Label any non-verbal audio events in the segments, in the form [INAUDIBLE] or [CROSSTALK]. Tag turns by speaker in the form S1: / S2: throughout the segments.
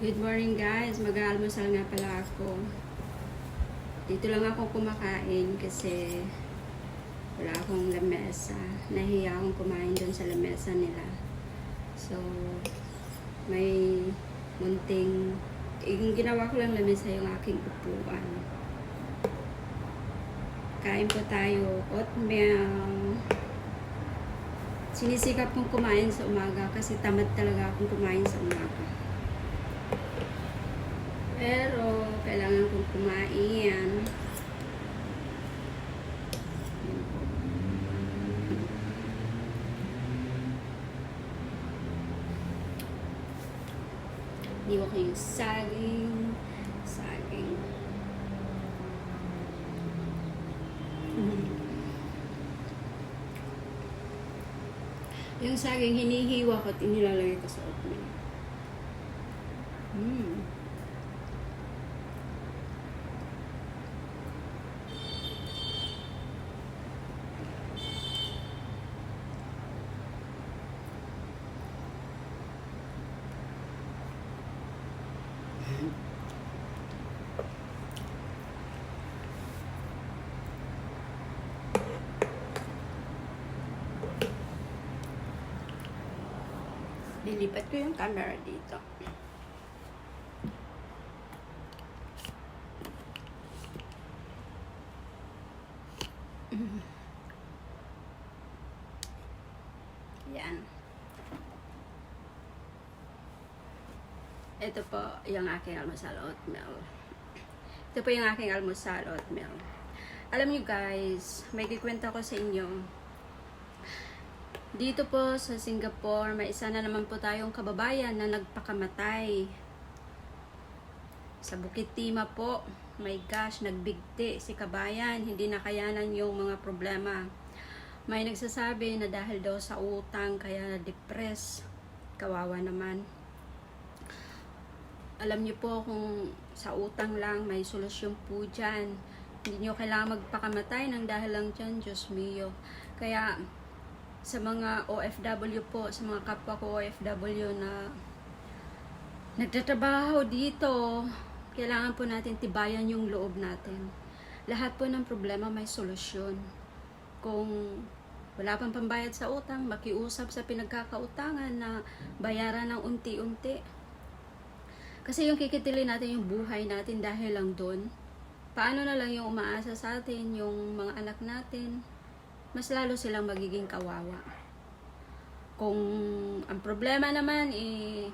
S1: Good morning guys, mag-aalmusal nga pala ako. Dito lang ako kumakain kasi wala akong lamesa. Nahiya akong kumain doon sa lamesa nila. So, may munting, yung ginawa ko lang lamesa yung aking upuan. Kain po tayo, oatmeal. Sinisikap kong kumain sa umaga kasi tamad talaga akong kumain sa umaga. Pero, kailangan kong kumain. Iwan ko yung saging. Saging. Yung saging, hinihiwa ko at inilalagay ko sa oatmeal. Mm. Lilipat ko yung camera dito. Yan. Ito po yung aking almusal oatmeal. Ito po yung aking almusal oatmeal. Alam niyo guys, may kikwento ko sa inyo. Dito po sa Singapore, may isa na naman po tayong kababayan na nagpakamatay. Sa Bukit Tima po, my gosh, nagbigti si kabayan, hindi nakayanan yung mga problema. May nagsasabi na dahil daw sa utang kaya na-depress. Kawawa naman. Alam niyo po kung sa utang lang may solusyon po dyan. Hindi niyo kailangan magpakamatay ng dahil lang dyan, Diyos mio. Kaya sa mga OFW po, sa mga kapwa ko OFW na nagtatrabaho dito, kailangan po natin tibayan yung loob natin. Lahat po ng problema may solusyon. Kung wala pang pambayad sa utang, makiusap sa pinagkakautangan na bayaran ng unti-unti. Kasi yung kikitilin natin yung buhay natin dahil lang doon. Paano na lang yung umaasa sa atin, yung mga anak natin, mas lalo silang magiging kawawa. Kung ang problema naman eh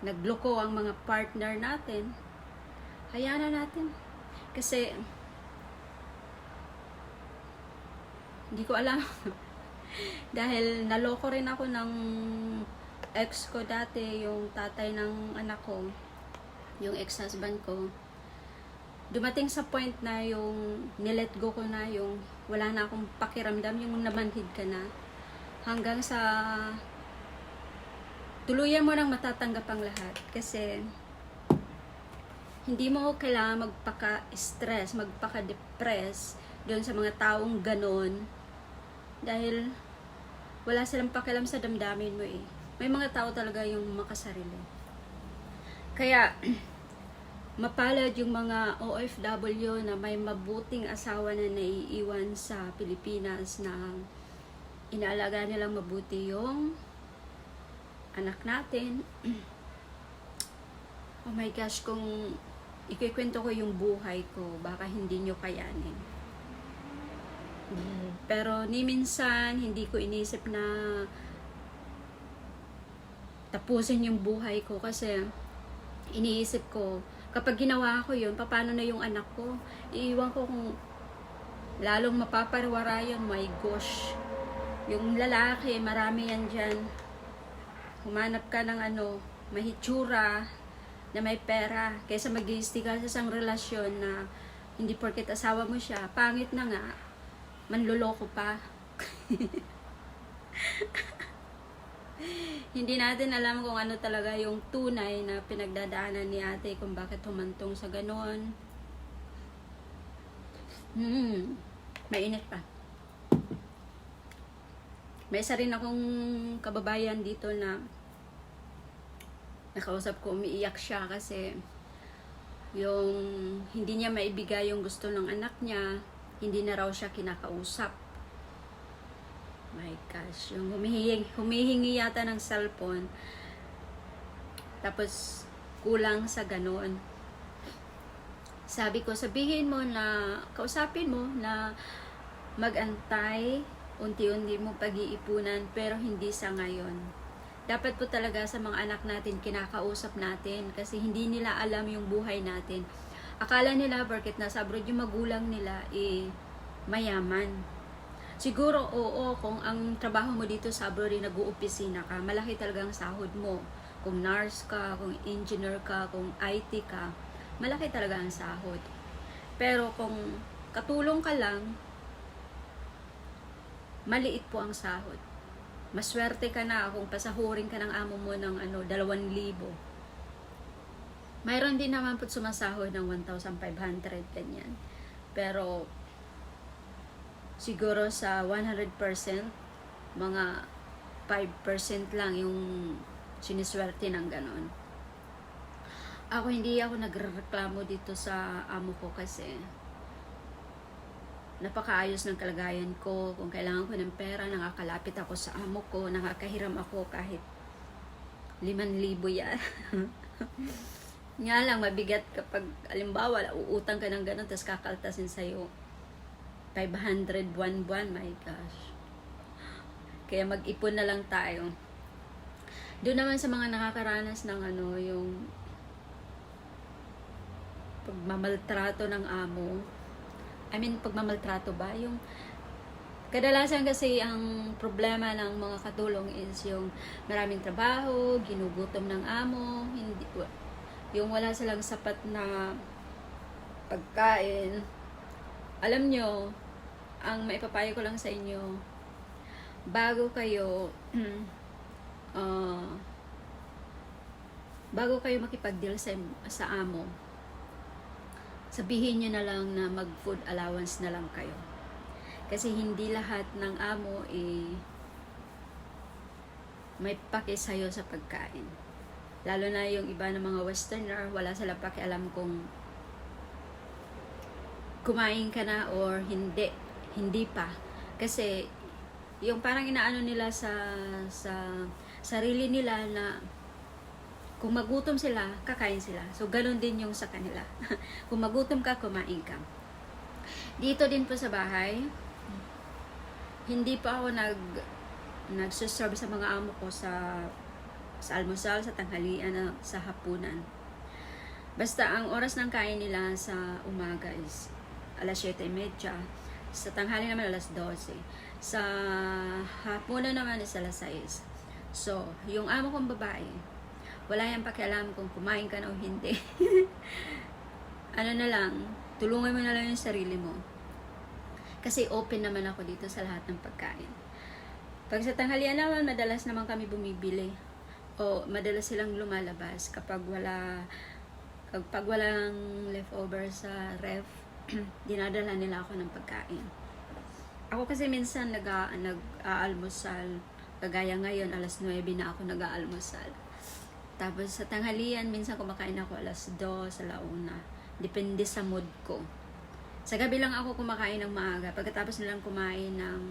S1: nagloko ang mga partner natin, hayaan na natin. Kasi hindi ko alam. [LAUGHS] Dahil naloko rin ako ng ex ko dati, yung tatay ng anak ko, yung ex-husband ko dumating sa point na yung nilet go ko na yung wala na akong pakiramdam yung namanhid ka na hanggang sa tuluyan mo nang matatanggap ang lahat kasi hindi mo kailangan magpaka-stress, magpaka-depress doon sa mga taong ganon dahil wala silang pakialam sa damdamin mo eh. May mga tao talaga yung makasarili. Kaya, [CLEARS THROAT] mapalad yung mga OFW na may mabuting asawa na naiiwan sa Pilipinas na inaalaga nilang mabuti yung anak natin. [CLEARS THROAT] oh my gosh, kung ikikwento ko yung buhay ko, baka hindi nyo kayanin. Pero ni minsan, hindi ko inisip na tapusin yung buhay ko kasi iniisip ko, kapag ginawa ko yun, paano na yung anak ko? Iiwan ko kung lalong mapaparwara yun, my gosh. Yung lalaki, marami yan dyan. Humanap ka ng ano, mahitsura, na may pera, kaysa mag sa isang relasyon na hindi porket asawa mo siya, pangit na nga, manluloko pa. [LAUGHS] [LAUGHS] hindi natin alam kung ano talaga yung tunay na pinagdadaanan ni ate kung bakit humantong sa ganon. Hmm, mainit pa. May isa rin akong kababayan dito na nakausap ko, umiiyak siya kasi yung hindi niya maibigay yung gusto ng anak niya, hindi na raw siya kinakausap. My gosh, yung humihingi, humihingi yata ng cellphone, tapos kulang sa ganun. Sabi ko, sabihin mo na, kausapin mo na magantay, unti-unti mo pag-iipunan, pero hindi sa ngayon. Dapat po talaga sa mga anak natin, kinakausap natin, kasi hindi nila alam yung buhay natin. Akala nila, bakit nasa abroad yung magulang nila, eh, mayaman. Siguro, oo, kung ang trabaho mo dito sa abroad, nag-uopisina ka, malaki talagang sahod mo. Kung nurse ka, kung engineer ka, kung IT ka, malaki talaga ang sahod. Pero kung katulong ka lang, maliit po ang sahod. Maswerte ka na kung pasahurin ka ng amo mo ng ano, 2,000. Mayroon din naman po sumasahod ng 1,500 ganyan. Pero siguro sa 100% mga 5% lang yung siniswerte ng ganon. Ako hindi ako nagrereklamo dito sa amo ko kasi napakaayos ng kalagayan ko. Kung kailangan ko ng pera, nakakalapit ako sa amo ko, nakakahiram ako kahit 5,000 yan. [LAUGHS] Nga lang, mabigat kapag, alimbawa, uutang ka ng ganun, tapos kakaltasin sa'yo 500 buwan-buwan, my gosh. Kaya mag-ipon na lang tayo. Doon naman sa mga nakakaranas ng ano, yung pagmamaltrato ng amo. I mean, pagmamaltrato ba? Yung kadalasan kasi ang problema ng mga katulong is yung maraming trabaho, ginugutom ng amo, hindi yung wala silang sapat na pagkain. Alam nyo, ang maipapayo ko lang sa inyo, bago kayo uh, [CLEARS THROAT] bago kayo makipag-deal sa, sa amo, sabihin nyo na lang na mag-food allowance na lang kayo. Kasi hindi lahat ng amo eh, may pake sa'yo sa pagkain. Lalo na yung iba ng mga westerner, wala sila pakialam kung kumain ka na or hindi. Hindi pa. Kasi yung parang inaano nila sa sa sarili nila na kung magutom sila, kakain sila. So, ganun din yung sa kanila. [LAUGHS] kung magutom ka, kumain ka. Dito din po sa bahay, hindi pa ako nag nagsuserve sa mga amo ko sa sa almusal, sa tanghalian, ah, sa hapunan. Basta ang oras ng kain nila sa umaga is alas 7.30. Sa tanghali naman alas 12. Sa hapunan naman is alas 6. So, yung amo kong babae, wala yan pakialam kung kumain ka na o hindi. [LAUGHS] ano na lang, tulungan mo na lang yung sarili mo. Kasi open naman ako dito sa lahat ng pagkain. Pag sa tanghalian naman, madalas naman kami bumibili. O madalas silang lumalabas kapag wala kapag walang leftover sa ref, [CLEARS THROAT] dinadala nila ako ng pagkain. Ako kasi minsan nag-aalmusal, kagaya ngayon, alas 9 na ako nag-aalmusal. Tapos sa tanghalian, minsan kumakain ako alas 2, sa launa. Depende sa mood ko. Sa gabi lang ako kumakain ng maaga. Pagkatapos nilang kumain ng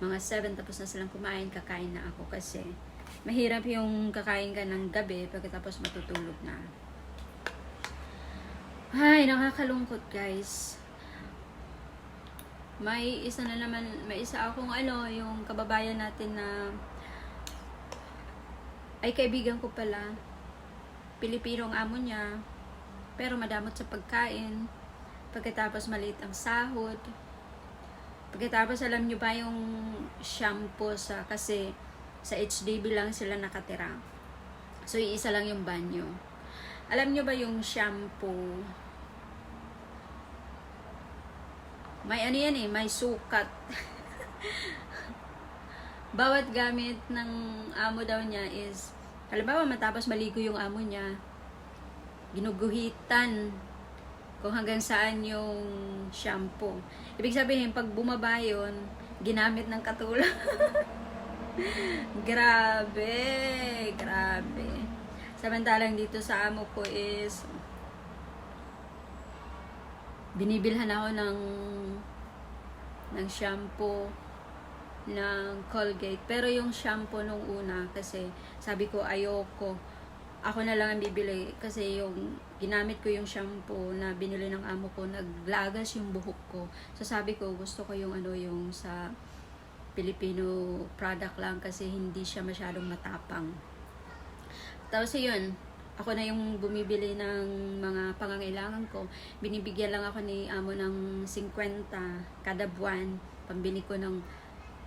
S1: mga 7, tapos na silang kumain, kakain na ako kasi mahirap yung kakain ka ng gabi pagkatapos matutulog na. Ay, nakakalungkot guys. May isa na naman, may isa akong ano, yung kababayan natin na ay kaibigan ko pala. Pilipino ang amo niya. Pero madamot sa pagkain. Pagkatapos maliit ang sahod. Pagkatapos alam nyo ba yung shampoo sa, kasi sa HDB lang sila nakatira. So, isa lang yung banyo. Alam nyo ba yung shampoo? May ano yan eh, may sukat. [LAUGHS] bawat gamit ng amo daw niya is, halimbawa matapos maligo yung amo niya, ginuguhitan kung hanggang saan yung shampoo. Ibig sabihin, pag bumaba yun, ginamit ng katulong. [LAUGHS] grabe, grabe. Samantalang dito sa amo ko is binibilhan ako ng ng shampoo ng Colgate. Pero yung shampoo nung una kasi sabi ko ayoko. Ako na lang ang bibili kasi yung ginamit ko yung shampoo na binili ng amo ko naglagas yung buhok ko. So sabi ko gusto ko yung ano yung sa Filipino product lang kasi hindi siya masyadong matapang. Tapos yun, ako na yung bumibili ng mga pangangailangan ko. Binibigyan lang ako ni amo ng 50 kada buwan. Pambili ko ng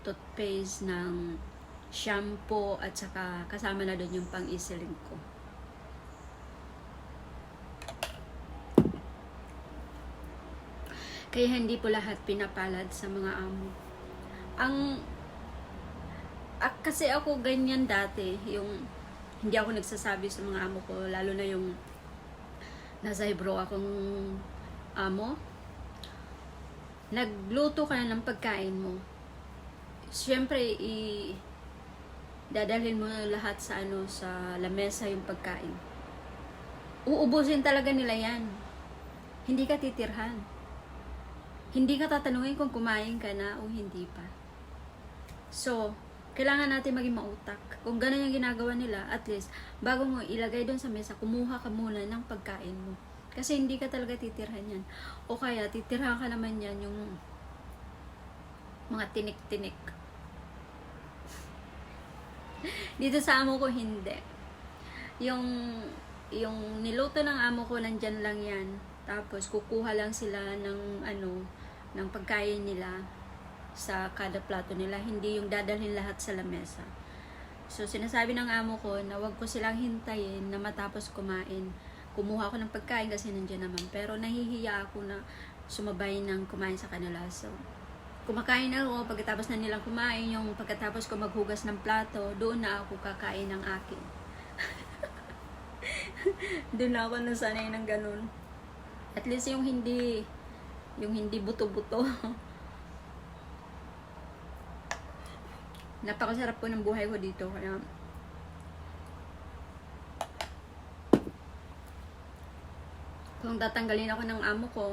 S1: toothpaste, ng shampoo, at saka kasama na doon yung pang-isiling ko. Kaya hindi po lahat pinapalad sa mga amo. Ang ak, kasi ako ganyan dati, yung hindi ako nagsasabi sa mga amo ko, lalo na yung nasa Hebro akong amo. Nagluto ka na ng pagkain mo. Siyempre, i dadalhin mo lahat sa ano sa lamesa yung pagkain. Uubusin talaga nila yan. Hindi ka titirhan. Hindi ka tatanungin kung kumain ka na o hindi pa. So, kailangan natin maging mautak. Kung gano'n yung ginagawa nila, at least, bago mo ilagay doon sa mesa, kumuha ka muna ng pagkain mo. Kasi hindi ka talaga titirhan yan. O kaya, titirhan ka naman yan yung mga tinik-tinik. [LAUGHS] Dito sa amo ko, hindi. Yung, yung niluto ng amo ko, nandyan lang yan. Tapos, kukuha lang sila ng, ano, ng pagkain nila sa kada plato nila, hindi yung dadalhin lahat sa lamesa. So, sinasabi ng amo ko na wag ko silang hintayin na matapos kumain. Kumuha ko ng pagkain kasi nandiyan naman. Pero nahihiya ako na sumabay ng kumain sa kanila. So, kumakain ako. Pagkatapos na nilang kumain, yung pagkatapos ko maghugas ng plato, doon na ako kakain ng akin. [LAUGHS] doon na ako nasanay ng ganun. At least yung hindi yung hindi buto-buto. [LAUGHS] Napakasarap po ng buhay ko dito. Kaya, kung tatanggalin ako ng amo ko,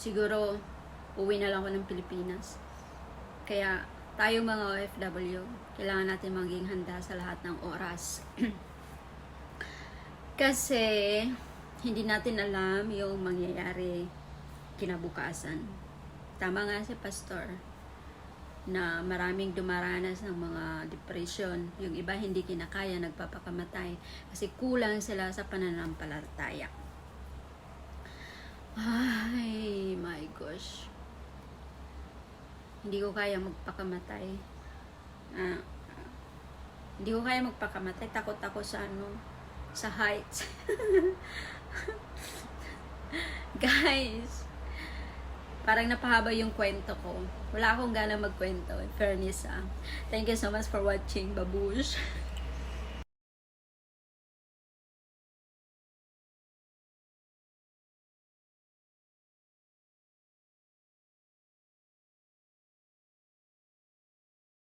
S1: siguro, uwi na lang ako ng Pilipinas. Kaya, tayo mga OFW, kailangan natin maging handa sa lahat ng oras. [CLEARS THROAT] Kasi, hindi natin alam yung mangyayari kinabukasan. Tama nga si Pastor na maraming dumaranas ng mga depression. Yung iba hindi kinakaya, nagpapakamatay kasi kulang sila sa pananampalataya. Ay, my gosh. Hindi ko kaya magpakamatay. Ah, hindi ko kaya magpakamatay. Takot ako sa ano, sa heights. [LAUGHS] Guys, parang napahaba yung kwento ko. Wala akong gana magkwento. In fairness, ah. Thank you so much for watching, babush. [LAUGHS]